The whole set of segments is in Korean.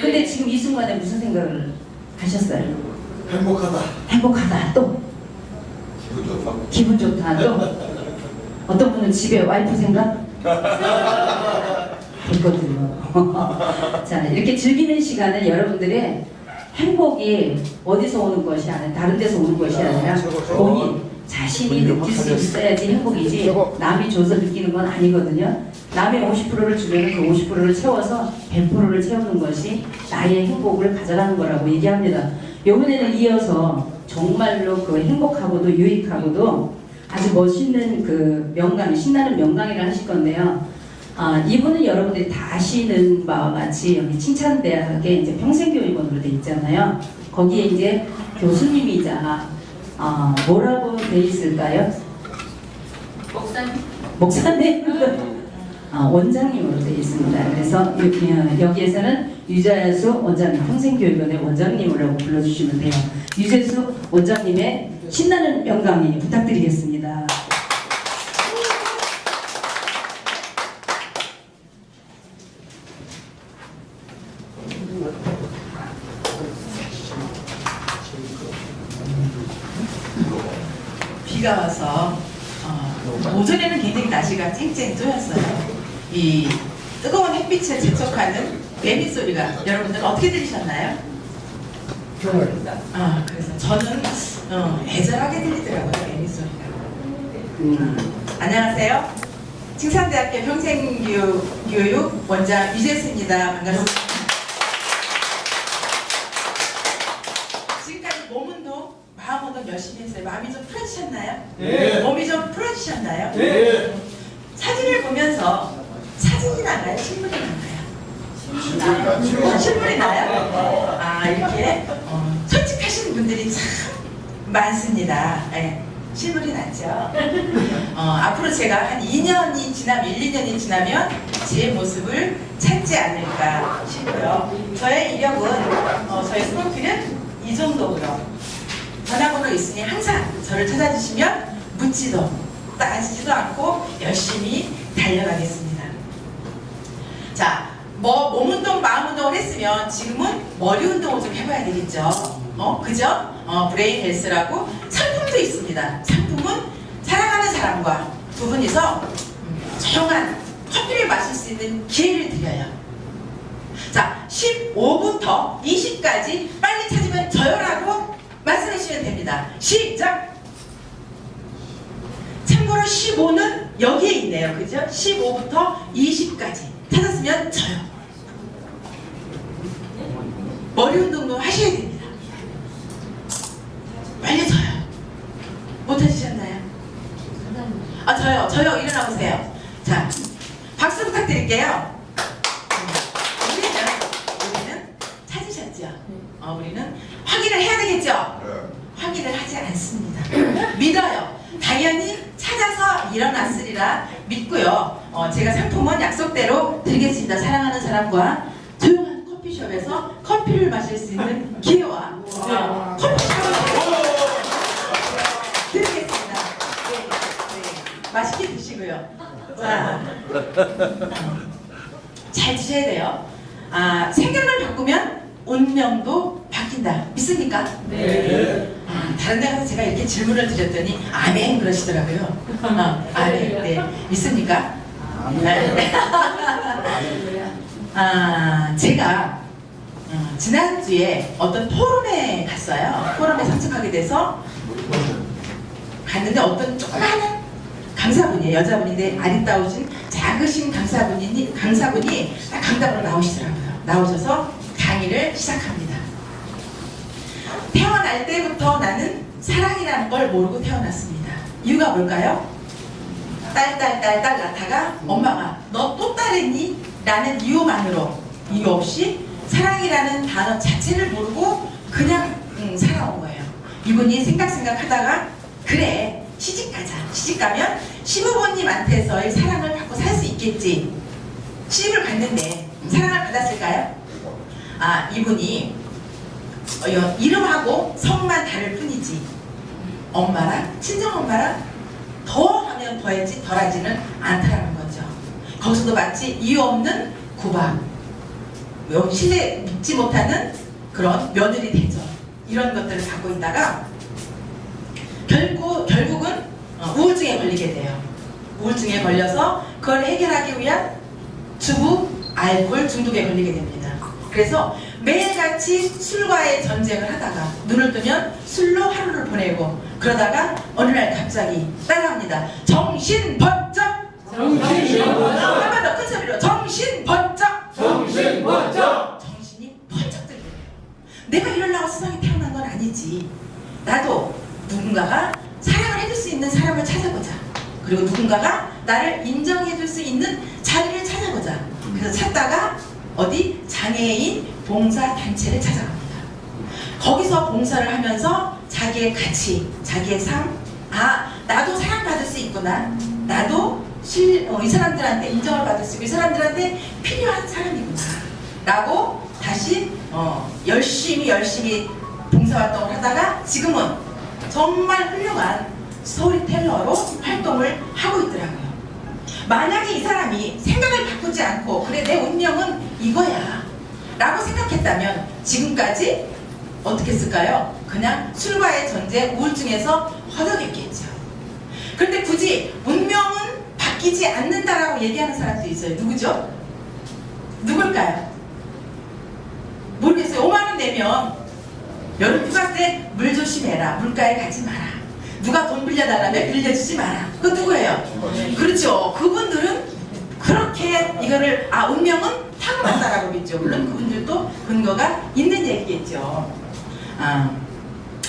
근데 지금 이 순간에 무슨 생각을 하셨어요? 행복하다. 행복하다 또 기분 좋다. 기분 좋다 또 어떤 분은 집에 와이프 생각? 됐거든요. 자 이렇게 즐기는 시간은 여러분들의 행복이 어디서 오는 것이 아니라 다른 데서 오는 것이 아니라 본인 자신이 느낄 수 있어야지 행복이지 남이 줘서 느끼는 건 아니거든요. 남의 50%를 주면 그 50%를 채워서 100%를 채우는 것이 나의 행복을 가져가는 거라고 얘기합니다. 이번에는 이어서 정말로 그 행복하고도 유익하고도 아주 멋있는 그 명강, 신나는 명강의를 하실 건데요. 아, 이분은 여러분들이 다 아시는 바와 같이 여기 칭찬대학에 이제 평생교육원으로 돼 있잖아요. 거기에 이제 교수님이자 아, 뭐라고 돼 있을까요? 목사님 목사님 아, 원장님으로 되어 있습니다. 그래서 여기, 어, 여기에서는 유자수 원장님, 평생교육원의 원장님이라고 불러주시면 돼요. 유재수 원장님의 신나는 명강의 부탁드리겠습니다. 비가 와서 어, 오전에는 굉장히 날씨가 쨍쨍 쪼였어요. 이 뜨거운 햇빛에 재촉하는 매미 소리가 여러분들 어떻게 들리셨나요? 아 그래서 저는 어, 애절하게 들리더라고요 매미 소리가. 음, 안녕하세요. 칭산대학교 평생교육 교육 원장 유재수입니다. 반갑습니다. 지금까지 몸 운동, 마음 운동 열심히 했어요. 마음이 좀 풀어지셨나요? 네. 몸이 좀 풀어지셨나요? 네. 사진을 보면서 사진이 나나요? 실물이 나나요? 신분이 많죠. 실물이 나요? 아 이렇게 어, 솔직하신 분들이 참 많습니다. 예, 실물이 낫죠. 어, 앞으로 제가 한 2년이 지나면 1, 2년이 지나면 제 모습을 찾지 않을까 싶고요. 저의 이력은 어, 저의 프로필은 이 정도고요. 전화번호 있으니 항상 저를 찾아주시면 묻지도 따지지도 않고 열심히 달려가겠습니다. 자, 뭐 몸 운동, 마음 운동을 했으면 지금은 머리 운동을 좀 해봐야 되겠죠. 어, 그죠? 어, 브레인 헬스라고 상품도 있습니다. 상품은 사랑하는 사람과 두 분이서 음, 조용한 커피를 마실 수 있는 기회를 드려요. 자, 15부터 20까지 빨리 찾으면 저요라고 말씀해 주시면 됩니다. 시작! 참고로 15는 여기에 있네요. 그죠? 15부터 20까지 찾았으면 저요. 머리 운동도 하셔야 됩니다. 빨리 저요. 못 찾으셨나요? 아, 저요. 저요. 일어나 보세요. 자, 박수 부탁드릴게요. 우리는, 우리는 찾으셨죠? 어, 우리는 확인을 해야 되겠죠? 네. 확인을 하지 않습니다. 믿어요. 당연히 찾아서 일어났으리라 믿고요. 어, 제가 상품은 약속대로 드리겠습니다. 사랑하는 사람과 조용한 커피숍에서 커피를 마실 수 있는 기회와 어, 커피숍을 드리겠습니다. 네, 네. 맛있게 드시고요. 자, 잘 드셔야 돼요. 아, 생각을 바꾸면 운명도 바뀐다. 믿습니까? 네. 아, 다른 데 가서 제가 이렇게 질문을 드렸더니 아멘 그러시더라고요. 어, 아멘. 네. 믿습니까? 네. 아, 제가 어, 지난주에 어떤 포럼에 갔어요. 포럼에 참석하게 돼서 갔는데 어떤 조그마한 강사분이에요. 여자분인데 아리따우신 작으신 강사분이, 강사분이 딱 강당으로 나오시더라고요. 나오셔서 강의를 시작합니다. 태어날 때부터 나는 사랑이라는 걸 모르고 태어났습니다. 이유가 뭘까요? 딸, 딸, 딸, 딸 낳다가 엄마가 너 또 딸했니? 라는 이유만으로 이유 없이 사랑이라는 단어 자체를 모르고 그냥 음, 살아온 거예요. 이분이 생각 생각 하다가 그래 시집 가자. 시집 가면 시부모님한테서의 사랑을 받고 살 수 있겠지. 시집을 갔는데 사랑을 받았을까요? 아 이분이 이름하고 성만 다를 뿐이지 엄마랑 친정엄마랑 더하면 더했지 덜하지는 않다라는 거죠. 거기서도 마치 이유 없는 구박 뭐 신뢰 믿지 못하는 그런 며느리 대접 이런 것들을 갖고 있다가 결국 결국은 어, 우울증에 걸리게 돼요. 우울증에 걸려서 그걸 해결하기 위한 주부 알코올 중독에 걸리게 됩니다. 그래서 매일같이 술과의 전쟁을 하다가 눈을 뜨면 술로 하루를 보내고 그러다가 어느 날 갑자기 따라합니다. 정신 번쩍! 정신 번쩍! 한 번 더 큰 소리로 정신 번쩍! 정신 번쩍! 정신이 번쩍 들려요. 내가 이러려고 세상에 태어난 건 아니지. 나도 누군가가 사랑을 해줄 수 있는 사람을 찾아보자. 그리고 누군가가 나를 인정해줄 수 있는 자리를 찾아보자. 그래서 찾다가 어디 장애인 봉사 단체를 찾아갑니다. 거기서 봉사를 하면서 자기의 가치, 자기의 삶, 아 나도 사랑받을 수 있구나. 나도 실, 어, 이 사람들한테 인정을 받을 수 있고 이 사람들한테 필요한 사람이구나. 라고 다시 어, 열심히 열심히 봉사활동을 하다가 지금은 정말 훌륭한 스토리텔러로 활동을 하고 있더라고요. 만약에 이 사람이 생각을 바꾸지 않고 그래 내 운명은 이거야 라고 생각했다면 지금까지 어떻게 했을까요? 그냥 술과의 전쟁 우울증에서 허덕였겠죠. 그런데 굳이 운명은 바뀌지 않는다라고 얘기하는 사람도 있어요. 누구죠? 누굴까요? 모르겠어요. 5만 원 내면 여름 휴가 때 물 조심해라. 물가에 가지 마라. 누가 돈 빌려달라면 빌려주지 마라. 그 누구예요? 그렇죠. 그분들은 그렇게 이거를 아 운명은 타고난다라고 믿죠. 물론 그분들도 근거가 있는 얘기겠죠. 아,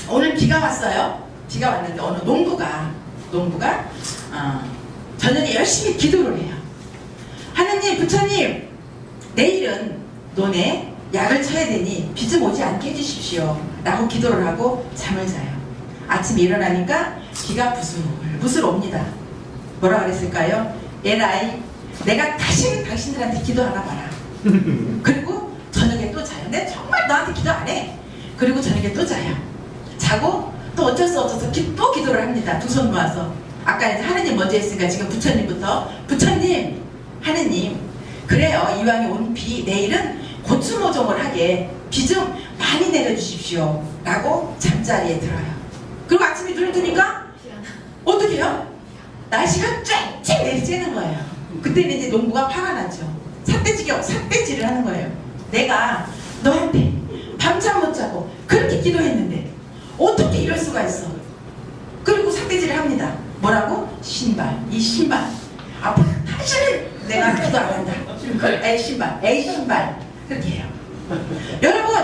오늘 비가 왔어요. 비가 왔는데 어느 농부가 농부가 아, 저녁에 열심히 기도를 해요. 하느님, 부처님, 내일은 논에 약을 쳐야 되니 비 좀 오지 않게 해주십시오. 라고 기도를 하고 잠을 자요. 아침에 일어나니까 비가 부슬 부슬 옵니다. 뭐라 그랬을까요? 에라이, 내가 다시는 당신들한테 기도하나 봐라. 그리고 저녁에 또 자요. 내가 정말 너한테 기도 안 해. 그리고 저녁에 또 자요. 자고 또 어쩔 수 없어서 기- 또 기도를 합니다. 두 손 모아서. 아까 이제 하느님 먼저 했으니까 지금 부처님부터 부처님, 하느님, 그래요. 이왕에 온 비 내일은 고추 모종을 하게 비 좀 많이 내려주십시오. 라고 잠자리에 들어요. 그리고 아침에 눈을 뜨니까 어떻게 해요? 날씨가 쫙쫙 내리쬐는 거예요. 그때는 이제 농부가 화가 나죠. 삿대지기, 삿대질을 하는 거예요. 내가 너한테 밤잠 못 자고 그렇게 기도했는데 어떻게 이럴 수가 있어? 그리고 삿대질을 합니다. 뭐라고? 신발. 이 신발. 앞으로 다시는 내가 기도 안 한다. 그애 신발. 애 신발. 그렇게 해요. 여러분,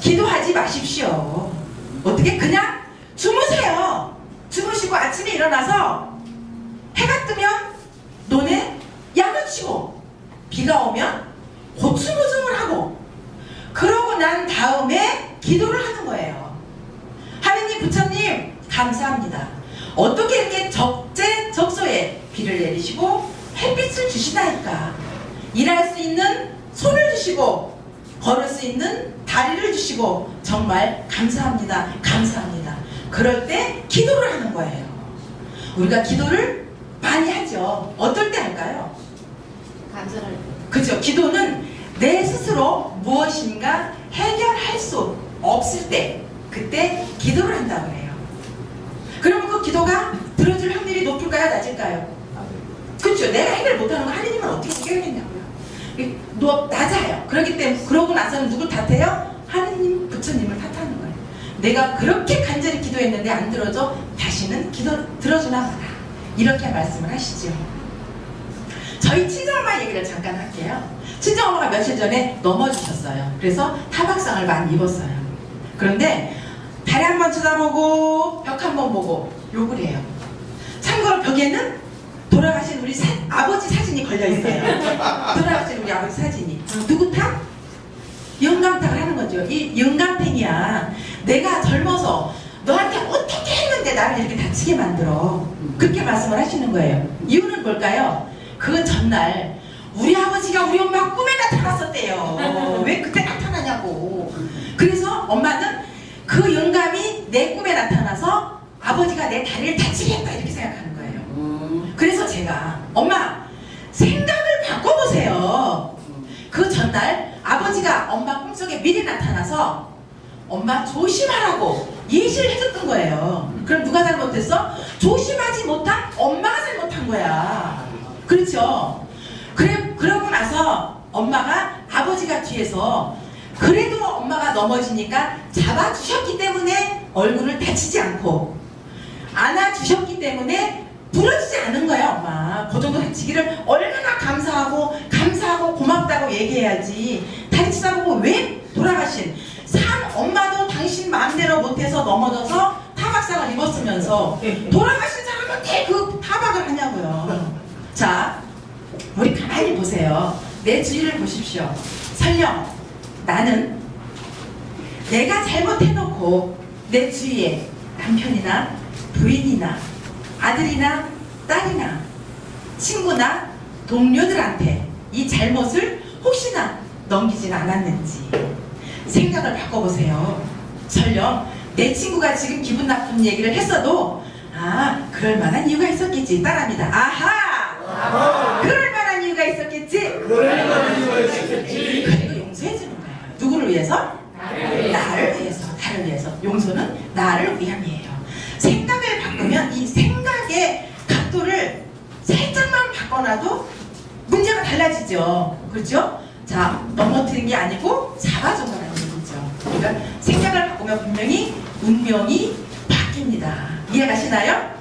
기도하지 마십시오. 어떻게 그냥 주무세요. 주무시고 아침에 일어나서 해가 뜨면 논에 약을 치고 비가 오면 고추 무중을 하고 그러고 난 다음에 기도를 하는 거예요. 하느님 부처님 감사합니다. 어떻게 이렇게 적재 적소에 비를 내리시고 햇빛을 주시다니까 일할 수 있는 손을 주시고 걸을 수 있는 다리를 주시고 정말 감사합니다. 감사합니다. 그럴 때 기도를 하는 거예요. 우리가 기도를 많이 하죠. 어떨 때 할까요? 때. 그죠? 기도는 내 스스로 무엇인가 해결할 수 없을 때 그때 기도를 한다고 해요. 그러면 그 기도가 들어줄 확률이 높을까요? 낮을까요? 그렇죠. 내가 해결 못하는 거 하느님은 어떻게 해결했냐고요. 노 낮아요. 그렇기 때문에 그러고 나서는 누굴 탓해요? 하느님, 부처님을 탓하는 거예요. 내가 그렇게 간절히 기도했는데 안 들어줘 다시는 기도 들어주나 마라. 이렇게 말씀을 하시죠. 저희 친정엄마 얘기를 잠깐 할게요. 친정엄마가 며칠 전에 넘어지셨어요. 그래서 타박상을 많이 입었어요. 그런데 다리 한 번 쳐다보고 벽 한 번 보고 욕을 해요. 참고로 벽에는 돌아가신 우리 사- 아버지 사진이 걸려 있어요. 돌아가신 우리 아버지 사진이. 누구 탓? 영감탕을 하는 거죠. 이 영감탱이야. 내가 젊어서 너한테 어떻게 했는데 나를 이렇게 다치게 만들어. 그렇게 말씀을 하시는 거예요. 이유는 뭘까요? 그 전날 우리 아버지가 우리 엄마 꿈에 나타났었대요. 왜 그때 나타나냐고. 그래서 엄마는 그 영감이 내 꿈에 나타나서 아버지가 내 다리를 다치게 했다 이렇게 생각하는 거예요. 그래서 제가 엄마 생각을 바꿔보세요. 그 전날 아버지가 엄마 꿈속에 미리 나타나서 엄마 조심하라고 예시를 해줬던 거예요. 그럼 누가 잘못했어? 조심하지 못한 엄마가 잘못한 거야. 그렇죠? 그래, 그러고 나서 엄마가 아버지가 뒤에서 그래도 엄마가 넘어지니까 잡아주셨기 때문에 얼굴을 다치지 않고 안아주셨기 때문에 부러지지 않은 거야 엄마. 그 정도 다치기를 얼마나 감사하고 감사하고 고맙다고 얘기해야지. 다리 치다 보고 왜 돌아가신 산 엄마도 당신 마음대로 못해서 넘어져서 타박상을 입었으면서 돌아가신 사람은 어떻게 그 타박을 하냐고요. 자 우리 가만히 보세요. 내 주위를 보십시오. 설령 나는 내가 잘못해놓고 내 주위에 남편이나 부인이나 아들이나 딸이나 친구나 동료들한테 이 잘못을 혹시나 넘기진 않았는지 생각을 바꿔보세요. 설령 내 친구가 지금 기분 나쁜 얘기를 했어도 아 그럴 만한 이유가 있었겠지 딸합니다. 아하 그럴 만한 이유가 있었겠지 그리고 용서해주는 거예요. 위해서? 나를 위해서, 나를 위해서. 용서는 나를 위함이에요. 생각을 바꾸면 이 생각의 각도를 살짝만 바꿔놔도 문제가 달라지죠. 그렇죠? 자, 넘어뜨린 게 아니고 잡아준다는 얘기죠. 그러니까 생각을 바꾸면 분명히 운명이 바뀝니다. 이해 가시나요?